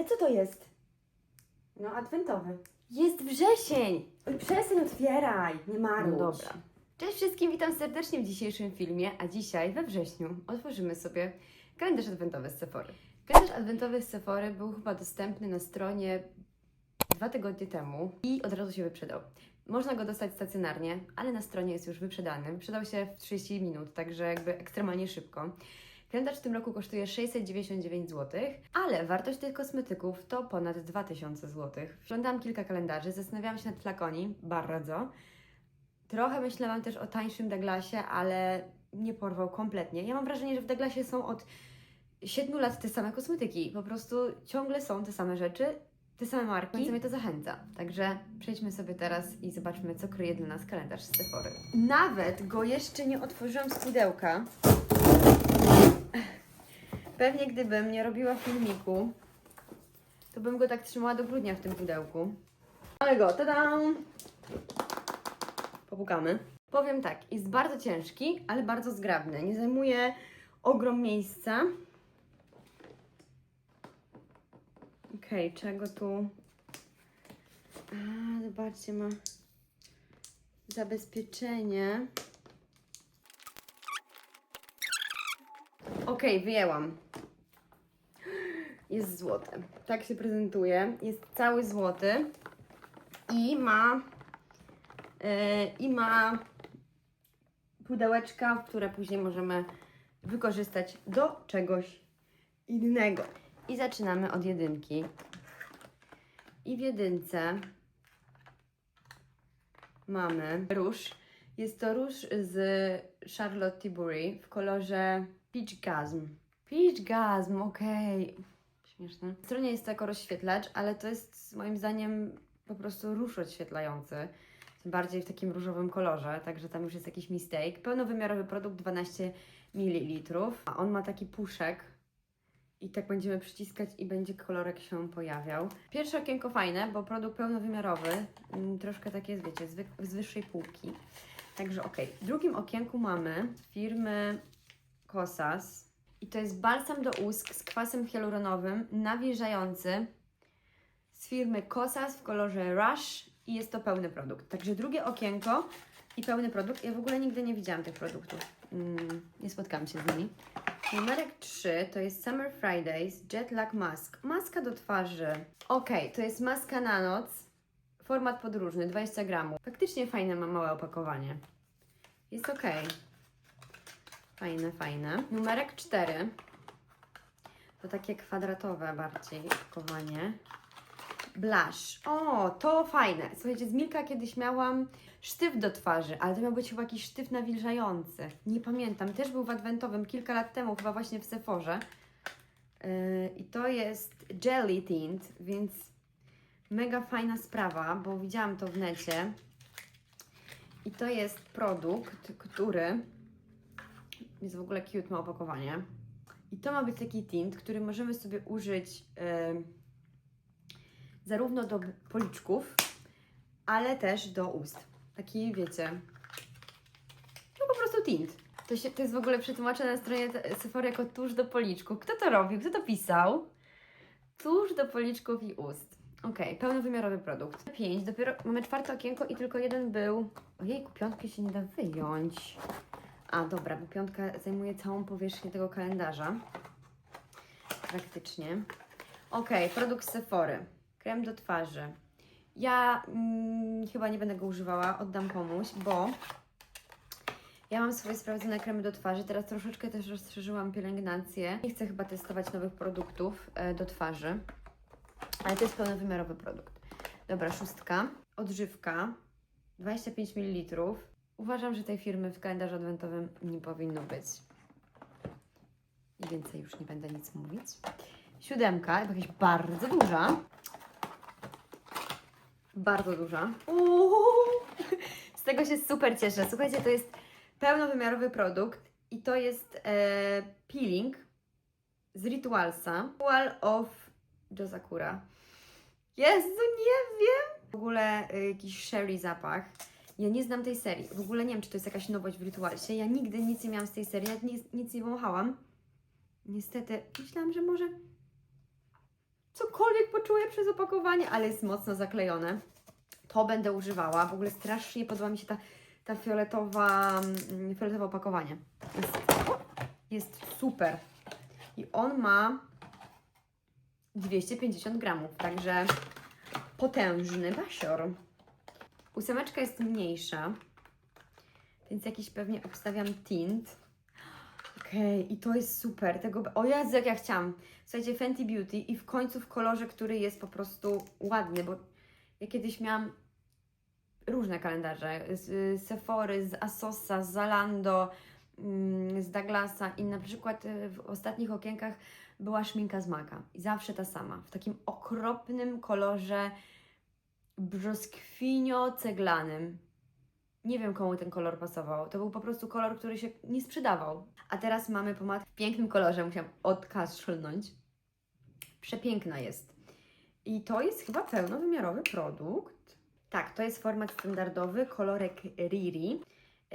Ale co to jest? No, adwentowy. Jest wrzesień! Oj, przestań otwieraj, nie marudź. No dobra. Cześć wszystkim, witam serdecznie w dzisiejszym filmie, a dzisiaj we wrześniu otworzymy sobie kalendarz adwentowy z Sephory. Kalendarz adwentowy z Sephory był chyba dostępny na stronie dwa tygodnie temu i od razu się wyprzedał. Można go dostać stacjonarnie, ale na stronie jest już wyprzedany. Wyprzedał się w 30 minut, także jakby ekstremalnie szybko. Kalendarz w tym roku kosztuje 699 zł, ale wartość tych kosmetyków to ponad 2000 zł. Oglądałam kilka kalendarzy, zastanawiałam się nad flakoni, bardzo. Trochę myślałam też o tańszym Douglasie, ale nie porwał kompletnie. Ja mam wrażenie, że w Douglasie są od 7 lat te same kosmetyki. Po prostu ciągle są te same rzeczy, te same marki, więc mnie to zachęca. Także przejdźmy sobie teraz i zobaczmy, co kryje dla nas kalendarz z Sephory. Nawet go jeszcze nie otworzyłam z pudełka. Pewnie gdybym nie robiła filmiku, to bym go tak trzymała do grudnia w tym pudełku. Ale go, tadam! Popukamy. Powiem tak, jest bardzo ciężki, ale bardzo zgrabny. Nie zajmuje ogrom miejsca. Okej, czego tu? A, zobaczcie, ma zabezpieczenie. Okej, wyjęłam. Jest złoty. Tak się prezentuje. Jest cały złoty i ma Yy, i ma pudełeczka, które później możemy wykorzystać do czegoś innego. I zaczynamy od jedynki. I w jedynce mamy róż. Jest to róż z Charlotte Tilbury w kolorze Peach Gasm. Peach Gasm, okej. Śmieszne. Na stronie jest to jako rozświetlacz, ale to jest moim zdaniem po prostu róż odświetlający bardziej w takim różowym kolorze, także tam już jest jakiś mistake. Pełnowymiarowy produkt 12 ml, a on ma taki puszek i tak będziemy przyciskać i będzie kolorek się pojawiał. Pierwsze okienko fajne, bo produkt pełnowymiarowy, mm, troszkę takie wiecie, z, z wyższej półki. Także ok. W drugim okienku mamy firmy Kosas i to jest balsam do ust z kwasem hialuronowym nawilżający z firmy Kosas w kolorze Rush i jest to pełny produkt. Także drugie okienko i pełny produkt. Ja w ogóle nigdy nie widziałam tych produktów. Mm, nie spotkałam się z nimi. Numerek 3 to jest Summer Fridays Jet Lag Mask. Maska do twarzy. Ok, to jest maska na noc. Format podróżny, 20 gramów. Faktycznie fajne ma małe opakowanie. Jest ok. Fajne, fajne. Numerek 4 to takie kwadratowe bardziej opakowanie. Blush. O, to fajne. Słuchajcie, z Milka kiedyś miałam sztyw do twarzy, ale to miał być chyba jakiś sztyw nawilżający. Nie pamiętam. Też był w adwentowym kilka lat temu, chyba właśnie w Sephorze. Yy, I to jest Jelly Tint, więc mega fajna sprawa, bo widziałam to w necie. I to jest produkt, który jest w ogóle cute, ma opakowanie. I to ma być taki tint, który możemy sobie użyć yy, zarówno do policzków, ale też do ust. Taki, wiecie, no po prostu tint. To, się, to jest w ogóle przetłumaczone na stronie Sephory jako tusz do policzków. Kto to robił? Kto to pisał? Tusz do policzków i ust. Okej, pełnowymiarowy produkt. 5, dopiero mamy czwarte okienko i tylko jeden był... Ojejku, piątki się nie da wyjąć. A, dobra, bo piątka zajmuje całą powierzchnię tego kalendarza. Praktycznie. Okej, produkt Sephory. Krem do twarzy. Ja mm, chyba nie będę go używała, oddam komuś, bo ja mam swoje sprawdzone kremy do twarzy. Teraz troszeczkę też rozszerzyłam pielęgnację. Nie chcę chyba testować nowych produktów e, do twarzy, ale to jest pełnowymiarowy produkt. Dobra, szóstka. Odżywka. 25 ml. Uważam, że tej firmy w kalendarzu adwentowym nie powinno być. I więcej już nie będę nic mówić. Siódemka, jakaś bardzo duża. Bardzo duża. Uuu, z tego się super cieszę. Słuchajcie, to jest pełnowymiarowy produkt i to jest e, peeling z Ritualsa. Ritual of Josakura. Jezu, nie wiem! W ogóle e, jakiś sherry zapach. Ja nie znam tej serii. W ogóle nie wiem, czy to jest jakaś nowość w Ritualsie. Ja nigdy nic nie miałam z tej serii, ja nic, nic nie wąchałam. Niestety, myślałam, że może cokolwiek poczuję przez opakowanie, ale jest mocno zaklejone. To będę używała. W ogóle strasznie podoba mi się ta, ta fioletowa, mm, fioletowe opakowanie. Jest, jest super. I on ma 250 gramów, także potężny basior. Ósemeczka jest mniejsza, więc jakiś pewnie obstawiam tint. Okej, i to jest super. Tego, o Jezu, jak ja chciałam. Słuchajcie, Fenty Beauty i w końcu w kolorze, który jest po prostu ładny, bo ja kiedyś miałam różne kalendarze z Sephory, z Asosa, z Zalando, mm, z Douglasa i na przykład y, w ostatnich okienkach była szminka z Maka i zawsze ta sama, w takim okropnym kolorze brzoskwinio-ceglanym. Nie wiem, komu ten kolor pasował. To był po prostu kolor, który się nie sprzedawał. A teraz mamy pomadkę w pięknym kolorze. Musiałam odkaszlnąć. Przepiękna jest. I to jest chyba pełnowymiarowy produkt. Tak, to jest format standardowy, kolorek Riri.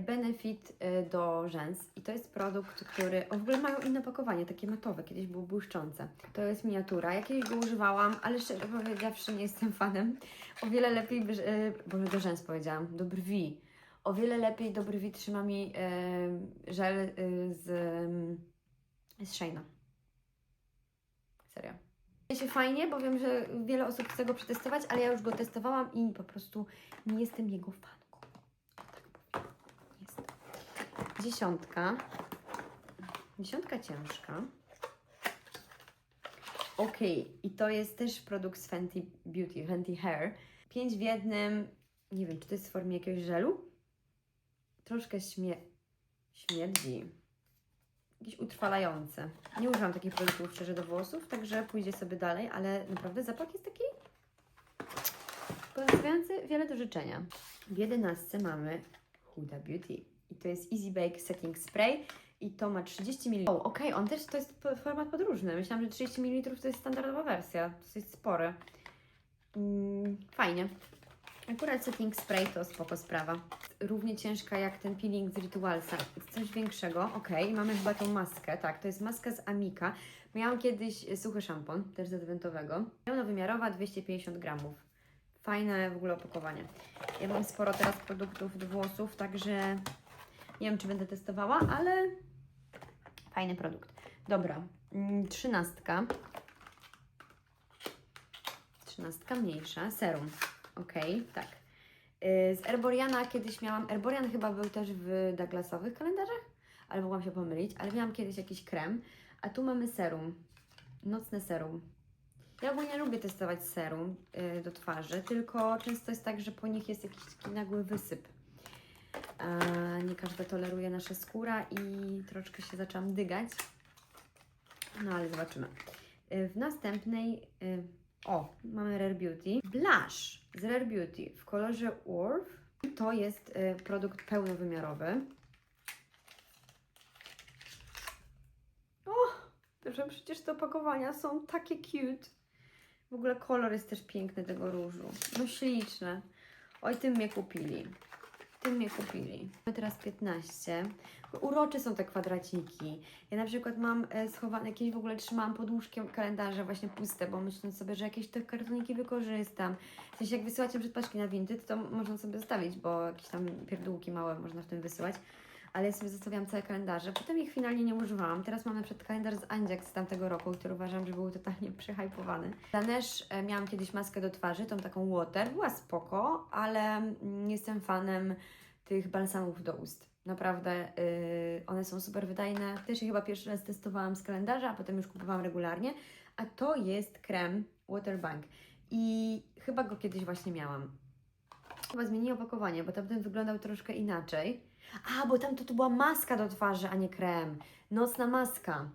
Benefit y, do rzęs. I to jest produkt, który. O, w ogóle mają inne opakowanie, takie matowe, kiedyś było błyszczące. To jest miniatura. Ja kiedyś go używałam, ale szczerze powiedziawszy, nie jestem fanem. O wiele lepiej. y, Boże, do rzęs powiedziałam, do brwi. O wiele lepiej do brwi trzyma mi y, żel z, y, z Shane'a. Serio. Czuję się fajnie, bo wiem, że wiele osób chce go przetestować, ale ja już go testowałam i po prostu nie jestem jego fanką. O, tak powiem. Jest. Dziesiątka. Dziesiątka ciężka. Ok, i to jest też produkt z Fenty Beauty, Fenty Hair. Pięć w jednym. Nie wiem, czy to jest w formie jakiegoś żelu? Troszkę śmie śmierdzi. Jakieś utrwalające. Nie używam takich produktów szczerze do włosów, także pójdzie sobie dalej, ale naprawdę zapach jest taki pozostawiający wiele do życzenia. W jedenastce mamy Huda Beauty i to jest Easy Bake Setting Spray i to ma 30 ml. O, okej, on też to jest format podróżny. Myślałam, że 30 ml to jest standardowa wersja, dosyć spory. Mm, fajnie. Akurat setting spray to spoko sprawa. Równie ciężka jak ten peeling z Ritualsa. Jest coś większego. Ok, mamy chyba tą maskę. Tak, to jest maska z Amika. Miałam kiedyś e, suchy szampon, też z adwentowego. Pełnowymiarowa, 250 gramów. Fajne w ogóle opakowanie. Ja mam sporo teraz produktów do włosów, także nie wiem, czy będę testowała, ale fajny produkt. Dobra, mm, trzynastka. Trzynastka mniejsza, serum. Ok, tak. Yy, Z Erboriana kiedyś miałam, Erborian chyba był też w Douglasowych kalendarzach, ale mogłam się pomylić, ale miałam kiedyś jakiś krem, a tu mamy serum, nocne serum. Ja ogólnie lubię testować serum yy, do twarzy, tylko często jest tak, że po nich jest jakiś taki nagły wysyp. Nie każda toleruje nasza skóra i troszkę się zaczęłam dygać. No ale zobaczymy. Y, W następnej, y, o, mamy Rare Beauty. Blush z Rare Beauty w kolorze Urf. To jest y, produkt pełnowymiarowy. O, że przecież te opakowania są takie cute. W ogóle kolor jest też piękny tego różu. No śliczne. Oj, tym mnie kupili. Tym mnie kupili. Mamy teraz 15. Urocze są te kwadraciki. Ja na przykład mam e, schowane, jakieś w ogóle trzymałam pod łóżkiem kalendarze właśnie puste, bo myśląc sobie, że jakieś te kartoniki wykorzystam. W sensie jak wysyłacie przedpaczki na Vinted, to można sobie zostawić, bo jakieś tam pierdółki małe można w tym wysyłać. Ale ja sobie zostawiam całe kalendarze. Potem ich finalnie nie używałam. Teraz mam na przykład kalendarz z Andziak z tamtego roku, który uważam, że był totalnie przehypowany. Laneige e, miałam kiedyś maskę do twarzy, tą taką water. Była spoko, ale mm, jestem fanem tych balsamów do ust. Naprawdę yy, one są super wydajne. Też je chyba pierwszy raz testowałam z kalendarza, a potem już kupowałam regularnie. A to jest krem Waterbank. I chyba go kiedyś właśnie miałam. Chyba zmieniła opakowanie, bo tamten wyglądał troszkę inaczej. A, bo tam to, była maska do twarzy, a nie krem. Nocna maska.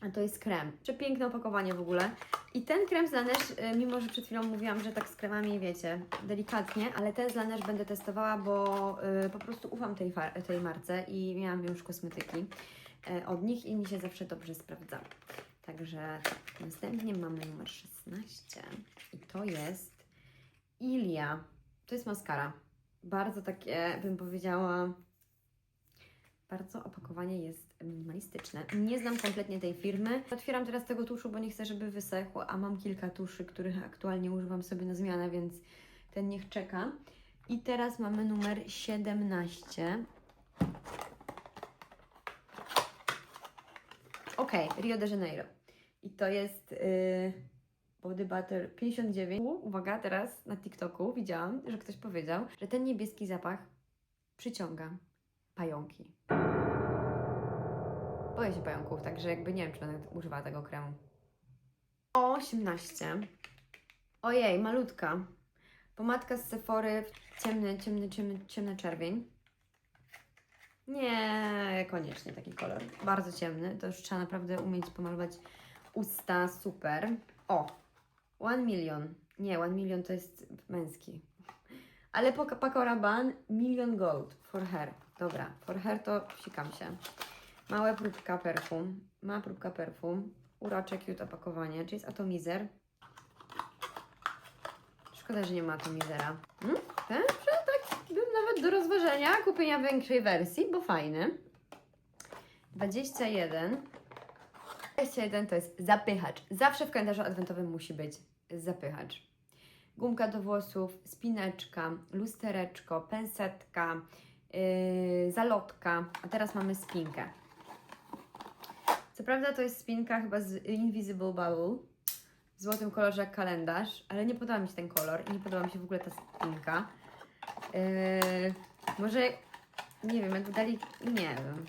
A to jest krem. Przepiękne opakowanie w ogóle. I ten krem z Laneige, y, mimo że przed chwilą mówiłam, że tak z kremami, wiecie, delikatnie, ale ten z Laneige będę testowała, bo y, po prostu ufam tej, tej marce i miałam już kosmetyki y, od nich i mi się zawsze dobrze sprawdza. Także tak, następnie mamy numer 16 i to jest Ilia. To jest maskara. Bardzo takie, bym powiedziała, Bardzo opakowanie jest minimalistyczne. Nie znam kompletnie tej firmy. Otwieram teraz tego tuszu, bo nie chcę, żeby wysechł, a mam kilka tuszy, których aktualnie używam sobie na zmianę, więc ten niech czeka. I teraz mamy numer 17. Ok, Rio de Janeiro. I to jest yy, Body Butter 59. U, Uwaga, teraz na TikToku widziałam, że ktoś powiedział, że ten niebieski zapach przyciąga pająki. Boję się pająków, także jakby nie wiem, czy będę używała tego kremu. O, 18. Ojej, malutka. Pomadka z Sephory, ciemny, ciemny, ciemny, ciemny czerwień. Nie, koniecznie taki kolor. Bardzo ciemny. To już trzeba naprawdę umieć pomalować usta. Super. O, One Million. Nie, One Million to jest męski. Ale Paco Rabanne Million Gold for hair. Dobra, for hair to sikam się. Małe próbka perfum. Ma próbka perfum. Urocze, cute opakowanie. Czy jest atomizer? Szkoda, że nie ma atomizera. Hmm? Ten tak był nawet do rozważenia kupienia większej wersji, bo fajny. 21. 21 to jest zapychacz. Zawsze w kalendarzu adwentowym musi być zapychacz. Gumka do włosów, spineczka, lustereczko, pensetka, yy, zalotka, a teraz mamy spinkę. Co prawda to jest spinka chyba z Invisible Bubble w złotym kolorze jak kalendarz, ale nie podoba mi się ten kolor i nie podoba mi się w ogóle ta spinka. Yy, może, nie wiem, jakby dali, nie wiem.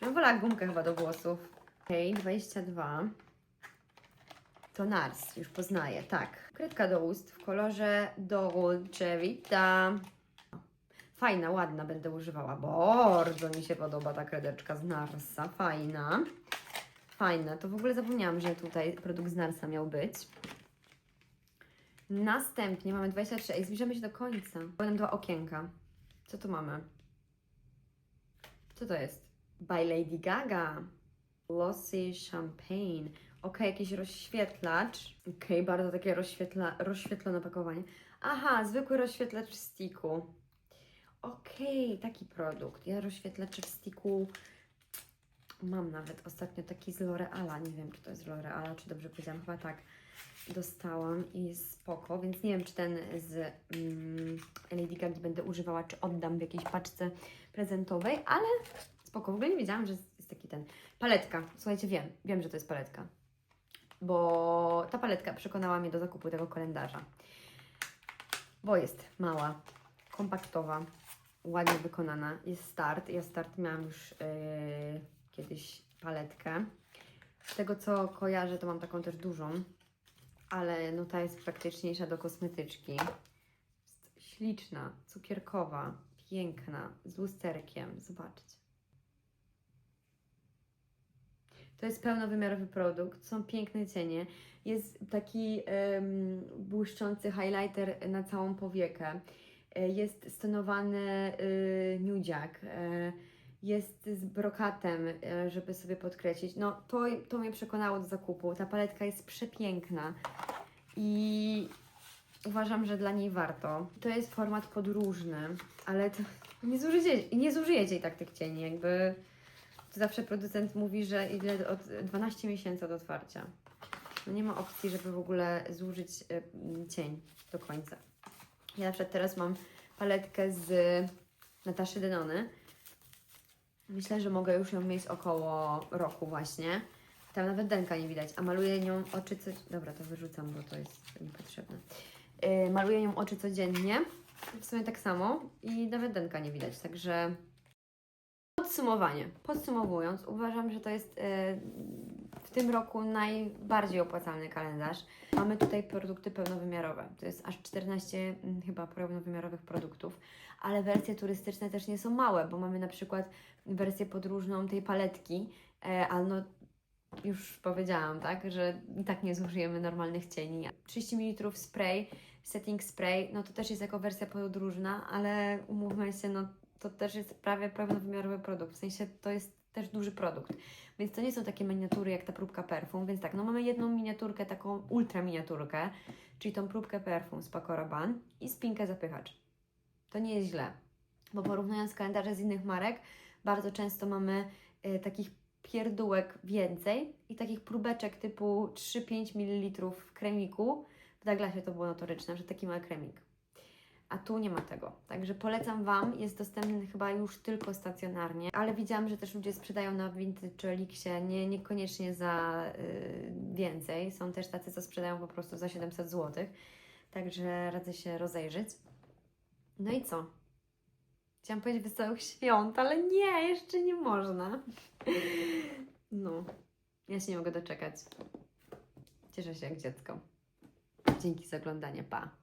Ja bym wolała gumkę chyba do włosów. Okej, 22. To Nars, już poznaję, tak. Kredka do ust w kolorze Dolce Vita. Fajna, ładna, będę używała. Bardzo mi się podoba ta kredeczka z Narsa, fajna. Fajna, to w ogóle zapomniałam, że tutaj produkt z Narsa miał być. Następnie mamy 23. Ej, zbliżamy się do końca. Będą dwa okienka. Co tu mamy? Co to jest? By Lady Gaga. Glossy Champagne. Ok, jakiś rozświetlacz. Ok, bardzo takie rozświetla, rozświetlone opakowanie. Aha, zwykły rozświetlacz w sticku. Okej, taki produkt. Ja rozświetlacze w sticku mam nawet ostatnio taki z L'Oreala. Nie wiem, czy to jest L'Oreala, czy dobrze powiedziałam. Chyba tak. Dostałam i jest spoko, więc nie wiem, czy ten z mm, Lady Gaga będę używała, czy oddam w jakiejś paczce prezentowej, ale spoko. W ogóle nie wiedziałam, że jest taki ten. Paletka. Słuchajcie, wiem, wiem, że to jest paletka. Bo ta paletka przekonała mnie do zakupu tego kalendarza. Bo jest mała, kompaktowa, ładnie wykonana. Jest start. Ja start miałam już yy, kiedyś paletkę. Z tego co kojarzę, to mam taką też dużą, ale no ta jest praktyczniejsza do kosmetyczki. Jest śliczna, cukierkowa, piękna, z lusterkiem. Zobaczcie. To jest pełnowymiarowy produkt, są piękne cienie. Jest taki błyszczący highlighter na całą powiekę. E, Jest stonowany y, nudziak. E, Jest z brokatem, e, żeby sobie podkreślić. No to, to mnie przekonało do zakupu. Ta paletka jest przepiękna i uważam, że dla niej warto. To jest format podróżny, ale nie zużyjecie, nie zużyjecie i tak tych cieni, jakby to zawsze producent mówi, że ile od 12 miesięcy od otwarcia. No nie ma opcji, żeby w ogóle zużyć m, cień do końca. Ja na przykład teraz mam paletkę z Nataszy Denony. Myślę, że mogę już ją mieć około roku właśnie. Tam nawet denka nie widać, a maluję nią oczy co... Dobra, to wyrzucam, bo to jest niepotrzebne. Yy, maluję nią oczy codziennie. W sumie tak samo i nawet denka nie widać, także Podsumowanie. Podsumowując, uważam, że to jest e, w tym roku najbardziej opłacalny kalendarz. Mamy tutaj produkty pełnowymiarowe. To jest aż 14 mm, chyba pełnowymiarowych produktów, ale wersje turystyczne też nie są małe, bo mamy na przykład wersję podróżną tej paletki, ale no już powiedziałam, tak, że i tak nie zużyjemy normalnych cieni. 30 ml spray, setting spray, no to też jest jako wersja podróżna, ale umówmy się, no to też jest prawie pełnowymiarowy produkt, w sensie to jest też duży produkt, więc to nie są takie miniatury jak ta próbka perfum, więc tak, no mamy jedną miniaturkę, taką ultra miniaturkę, czyli tą próbkę perfum z Paco Rabanne i spinkę zapychacz. To nie jest źle, bo porównując kalendarze z innych marek, bardzo często mamy y, takich pierdółek więcej i takich próbeczek typu 3-5 ml w kremiku. W Douglasie to było notoryczne, że taki mały kremik. A tu nie ma tego. Także polecam Wam. Jest dostępny chyba już tylko stacjonarnie, ale widziałam, że też ludzie sprzedają na Vintage czy Elixie, nie, niekoniecznie za y, więcej. Są też tacy, co sprzedają po prostu za 700 zł. Także radzę się rozejrzeć. No i co? Chciałam powiedzieć wesołych świąt, ale nie, jeszcze nie można. No, ja się nie mogę doczekać. Cieszę się jak dziecko. Dzięki za oglądanie, pa!